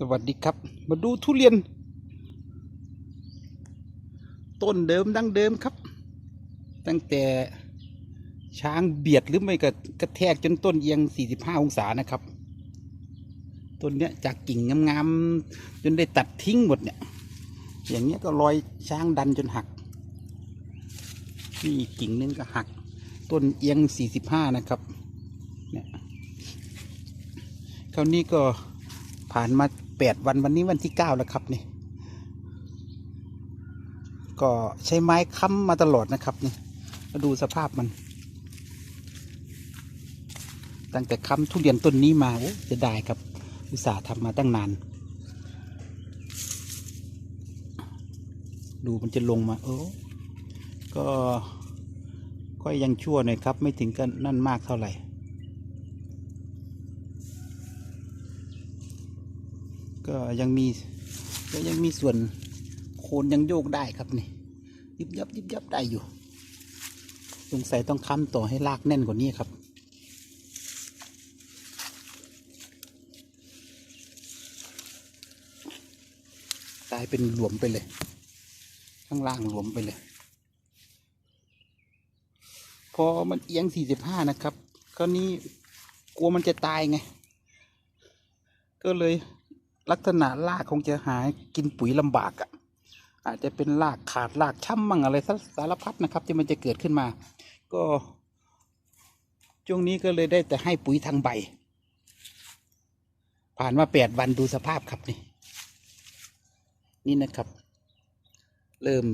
สวัสดีครับ มาดูทุเรียน ต้นเดิมดั้งเดิมครับ ตั้งแต่ช้างเบียดหรือไม่ก็กระแทกจนต้นเอียง 45 องศานะครับ ต้นเนี้ยจากกิ่งงามๆจนได้ตัดทิ้งหมดเนี่ย อย่างเงี้ยก็รอยช้างดันจนหักนี่กกิ่งนึงก็หัก ต้นเอียง 45 นะครับเนี่ยคราวนี้ก็ผ่านมา แปดวันวันนี้วันที่เก้าแล้วครับนี่ ก็ใช้ไม้ค้ำมาตลอดนะครับนี่มาดูสภาพมัน ตั้งแต่ค้ำทุเรียนต้นนี้มาโอ้จะได้ครับ อุตส่าห์ทำมาตั้งนาน ดูมันจะลงมาโอ้ก็ก็ยังชั่วหน่อยครับ ไม่ถึงกันนั่นมากเท่าไหร่ ก็ยังมีก็ยังมีส่วนโคนยังโยกได้ครับนี่ยิบยับยิบยับได้อยู่สงสัยต้องค้ำต่อให้รากแน่นกว่านี้ครับกลายเป็นหลวมไปเลย ข้างล่างหลวมไปเลย พอมันเอียง 45 นะครับก็นี้กลัวมันจะตายไง ก็เลย ลักษณะรากคงจะหายกินปุ๋ยลำบากอะ่ะ อาจจะเป็นรากขาดรากช่ำมั่งอะไรสารพัดนะครับ ที่มันจะเกิดขึ้นมา ก็ช่วงนี้ก็เลยได้แต่ให้ปุ๋ยทางใบ ผ่านมาแปดวันดูสภาพครับนี่นี่นะครับ เริ่ม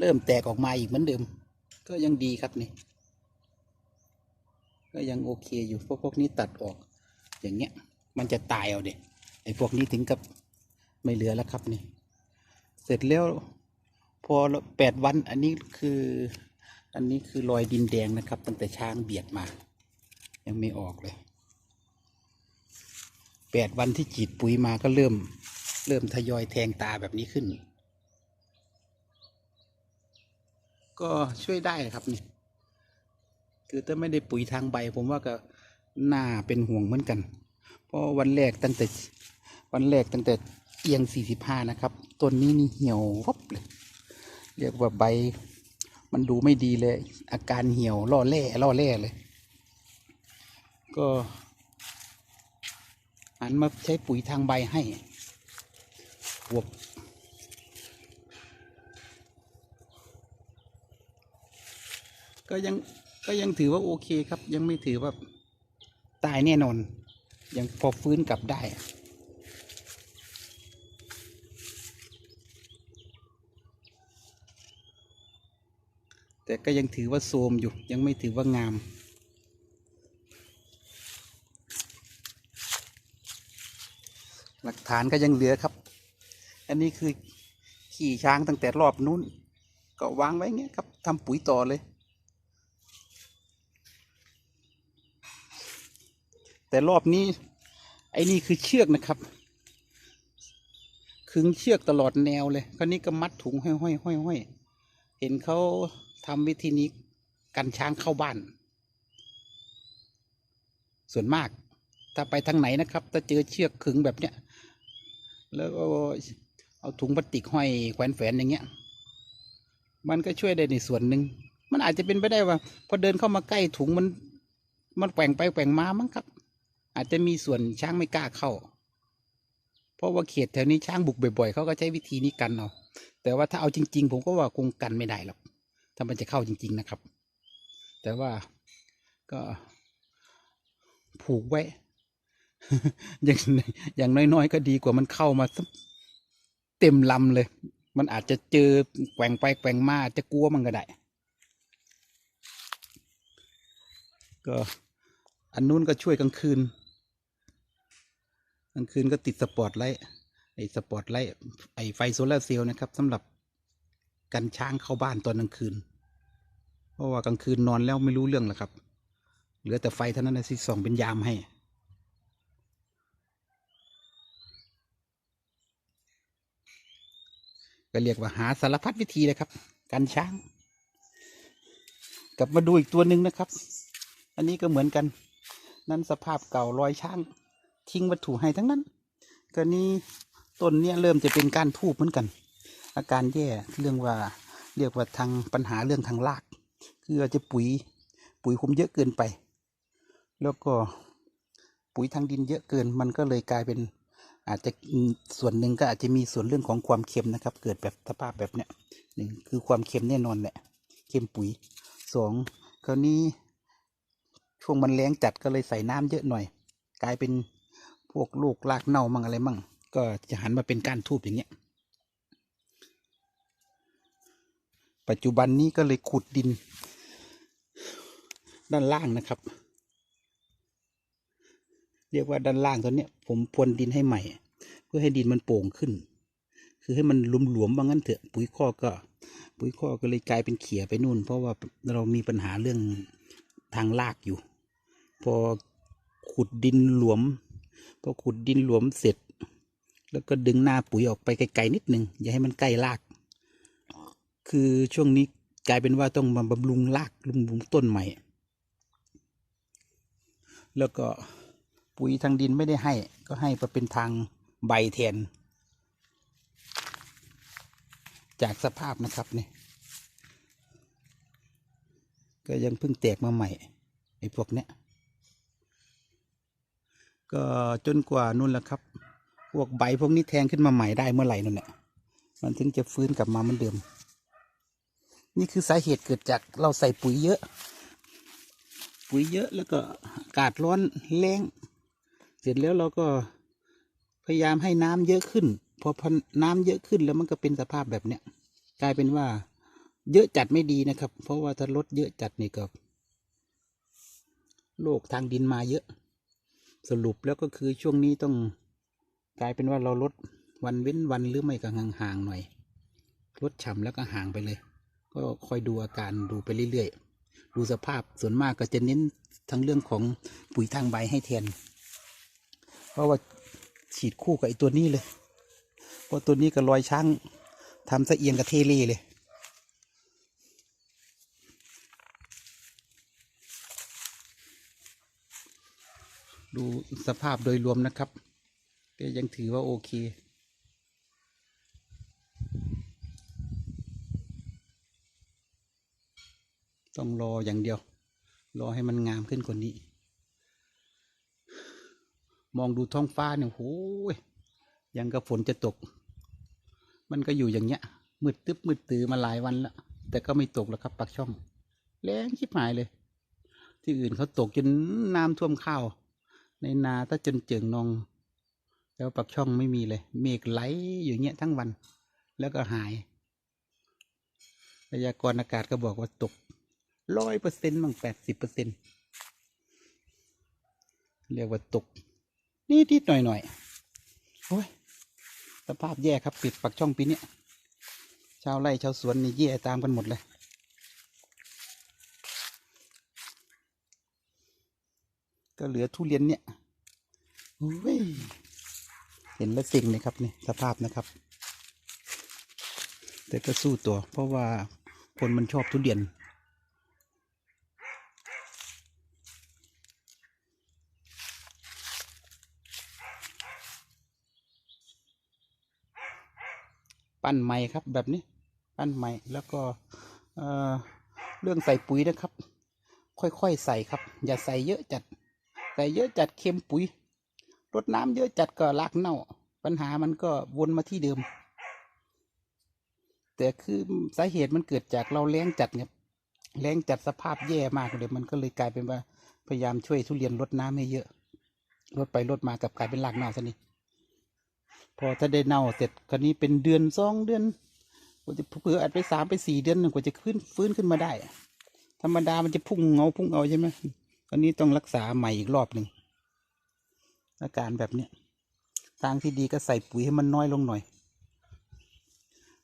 เริ่มแตกออกมาอีกเหมือนเดิม ก็ยังดีครับนี่ ก็ยังโอเคอยู่พราะพวกนี้ตัดออก อย่างเงี้ย มันจะตายเอาเด็ไอ้พวกนี้ถึงกับไม่เหลือแล้วครับนี่ เสร็จแล้วพอแปดวันอันนี้คือ อันนี้คือรอยดินแดงนะครับ ตั้งแต่ช้างเบียดมา ยังไม่ออกเลยแปดวันที่ฉีดปุ๋ยมาก็เริ่ม เริ่มทยอยแทงตาแบบนี้ขึ้น ก็ช่วยได้ครับนี่คือถ้าไม่ได้ปุ๋ยทางใบ ผมว่าก็น่าเป็นห่วงเหมือนกัน เพราะวันแรกตั้งแต่ วันแรกตั้งแต่เอียง 45 นะครับ ต้นนี้นี่เหี่ยววับเลยเรียกว่าใบ มันดูไม่ดีเลย อาการเหี่ยวล่อแร่ล่อแร่เลย ก็หันมาใช้ปุ๋ยทางใบให้บวบก็ยังก็ยังถือว่าโอเคครับ ยังไม่ถือว่าตายแน่นอน ยังพอฟื้นกลับได้ แต่ก็ยังถือว่าโทมอยู่ยังไม่ถือว่างามหลักฐานก็ยังเหลือครับ อันนี้คือขี่ช้างตั้งแต่รอบนู้น ก็วางไว้เงี้ยครับทำปุ๋ยต่อเลย แต่รอบนี้ ไอ้นี่คือเชือกนะครับ ขึงเชือกตลอดแนวเลยคราวนี้ก็มัดถุงห้อยห้อยห้อยห้อยเห็นเขา ทำวิธีนี้กันช้างเข้าบ้าน ส่วนมาก ถ้าไปทางไหนนะครับ ถ้าเจอเชือกขึงแบบเนี้ย แล้วก็เอาถุงพลาสติกห้อยแขวนแฝนอย่างเงี้ย มันก็ช่วยได้ในส่วนหนึ่ง มันอาจจะเป็นไปได้ว่า พอเดินเข้ามาใกล้ถุงมัน มันแกว่งไปแกว่งมามั้งครับ อาจจะมีส่วนช้างไม่กล้าเข้า เพราะว่าเขตแถวนี้ช้างบุกบ่อยๆเขาก็ใช้วิธีนี้กันเอาแต่ว่าถ้าเอาจริง ๆ ผมก็ว่าคงกันไม่ได้หรอก ถ้ามันจะเข้าจริง ๆนะครับ แต่ว่าก็ผูกไว้ อย่างอย่างน้อยๆ ก็ดีกว่ามันเข้ามาเต็มลำเลย มันอาจจะเจอแกว่งไปแกว่งมาอาจจะกลัวมันก็ได้ ก็อันนู้นก็ช่วยกลางคืน กลางคืนก็ติดสปอตไลท์ไอ้สปอตไลท์ไอ้ไฟโซลาร์เซลล์นะครับสำหรับ กันช้างเข้าบ้านตอนกลางคืน เพราะว่ากลางคืนนอนแล้วไม่รู้เรื่องหรอกครับ เหลือแต่ไฟเท่านั้นนะที่ส่องเป็นยามให้ ก็เรียกว่าหาสารพัดวิธีเลยครับกันช้าง กลับมาดูอีกตัวหนึ่งนะครับ อันนี้ก็เหมือนกัน นั่นสภาพเก่ารอยช้าง ทิ้งวัตถุให้ทั้งนั้นก็นี้ต้นเนี้ยเริ่มจะเป็นการทูบเหมือนกัน อาการแย่เรื่องว่าเรียกว่าทางปัญหาเรื่องทางราก คืออาจจะปุ๋ยปุ๋ยคุมเยอะเกินไป แล้วก็ปุ๋ยทางดินเยอะเกิน มันก็เลยกลายเป็นอาจจะส่วนหนึ่งก็อาจจะมีส่วนเรื่องของความเค็มนะครับ เกิดแบบสภาพแบบเนี้ยหนึ่งคือความเค็มแน่นอนแหละเค็มปุ๋ยสองคราวนี้ช่วงมันแรงจัดก็เลยใส่น้ำเยอะหน่อย กลายเป็นพวกลูกรากเน่ามั่งอะไรมั่ง ก็จะหันมาเป็นก้านทูบอย่างเงี้ย ปัจจุบันนี้ก็เลยขุดดิน ด้านล่างนะครับ เรียกว่าด้านล่างตัวนี้ผมพรวนดินให้ใหม่ เพื่อให้ดินมันโป่งขึ้น คือให้มันหลวมๆว่างั้นเถอะปุ๋ยคอกก็ ปุ๋ยคอกก็เลยกลายเป็นเขี่ยไปนู่น เพราะว่าเรามีปัญหาเรื่องทางลากอยู่ พอขุดดินหลวมพอขุดดินหลวมเสร็จ แล้วก็ดึงหน้าปุ๋ยออกไปไกลๆนิดนึงอย่าให้มันใกล้ราก คือช่วงนี้กลายเป็นว่าต้องมาบำรุงรากบำรุงต้นใหม่ แล้วก็ปุ๋ยทางดินไม่ได้ให้ ก็ให้มาเป็นทางใบแทน จากสภาพนะครับนี่ก็ยังเพิ่งแตกมาใหม่ไอ้พวกเนี้ยก็จนกว่านู่นแหละครับ พวกใบพวกนี้แทงขึ้นมาใหม่ได้เมื่อไหร่นั่นแหละมันถึงจะฟื้นกลับมาเหมือนเดิม นี่คือสาเหตุเกิดจากเราใส่ปุ๋ยเยอะ ปุ๋ยเยอะแล้วก็อากาศร้อนแรงเสร็จแล้วเราก็พยายามให้น้ำเยอะขึ้น พอพอน้ำเยอะขึ้นแล้วมันก็เป็นสภาพแบบเนี้ยกลายเป็นว่า เยอะจัดไม่ดีนะครับ เพราะว่าถ้าลดเยอะจัดนี่ก็โรคทางดินมาเยอะ สรุปแล้วก็คือช่วงนี้ต้องกลายเป็นว่าเราลดวันเว้นวันหรือไม่ก็ห่างๆหน่อยลดฉ่ำแล้วก็ห่างไปเลย ก็คอยดูอาการดูไปเรื่อยๆ ดูสภาพส่วนมากก็จะเน้นทั้งเรื่องของปุ๋ยทางใบให้แทน เพราะว่าฉีดคู่กับไอ้ตัวนี้เลย เพราะตัวนี้ก็รอยช้างทำสะเอียงกับเทเลเลยดูสภาพโดยรวมนะครับ ก็ยังถือว่าโอเค ต้องรออย่างเดียว รอให้มันงามขึ้นกว่านี้ มองดูท้องฟ้าเนี่ยโอ้ยยังกับฝนจะตก มันก็อยู่อย่างเงี้ยมืดตึ๊บมืดตือมาหลายวันแล้วแต่ก็ไม่ตกแล้วครับปักช่องแรงชิบหายเลย ที่อื่นเขาตกจนน้ำท่วมข้าว ในนาถ้าจนเจิงนอง แล้วปักช่องไม่มีเลย เมฆไหลอยู่เงี้ยทั้งวัน แล้วก็หายพยากรณ์อากาศก็บอกว่าตก ร้อยเปอร์เซ็นต์บ้างแปดสิบเปอร์เซ็นต์เรียกว่าตกนิดนิดหน่อยหน่อยโอ้ยสภาพแย่ครับปิดปักช่องปีนี้ชาวไร่ชาวสวนนี่แย่ตามกันหมดเลยก็เหลือทุเรียนเนี่ยโอ้ยเห็นแล้วสิ่งเลยครับนี่สภาพนะครับ แต่ก็สู้ตัว เพราะว่าคนมันชอบทุเรียน ปั้นใหม่ครับแบบนี้ปั้นใหม่แล้วก็เเรื่องใส่ปุ๋ยนะครับ ค่อยๆใส่ครับ อย่าใส่เยอะจัด ใส่เยอะจัดเค็มปุ๋ยรดน้ำเยอะจัดก็รากเน่า ปัญหามันก็วนมาที่เดิม แต่คือสาเหตุมันเกิดจากเราแรงจัดเนี่ยแรงจัดสภาพแย่มากเลยมันก็เลยกลายเป็นว่าพยายามช่วยทุเรียนลดน้ำให้เยอะลดไปลดมากลับกลายเป็นรากเน่าซะนี่ พอถ้าได้เน่าเสร็จคราวนี้เป็นเดือนสองเดือนกว่าจะเผื่ออาจไปสามไปสี่เดือนกว่าจะขึ้นฟื้นขึ้นมาได้ธรรมดามันจะพุ่งเงาพุ่งเอาใช่ไหมคราวนี้ต้องรักษาใหม่อีกรอบหนึ่งอาการแบบเนี้ยทางที่ดีก็ใส่ปุ๋ยให้มันน้อยลงหน่อย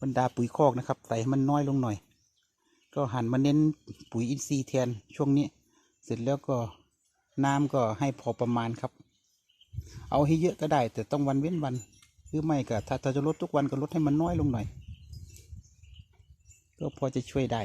บรรดาปุ๋ยคอกนะครับ ใส่ให้มันน้อยลงหน่อย ก็หันมาเน้นปุ๋ยอินทรีย์แทนช่วงนี้ เสร็จแล้วก็น้ำก็ให้พอประมาณครับ เอาให้เยอะก็ได้แต่ต้องวันเว้นวัน หรือไม่ก็ถ้าจะลดทุกวันก็ลดให้มันน้อยลงหน่อย ก็พอจะช่วยได้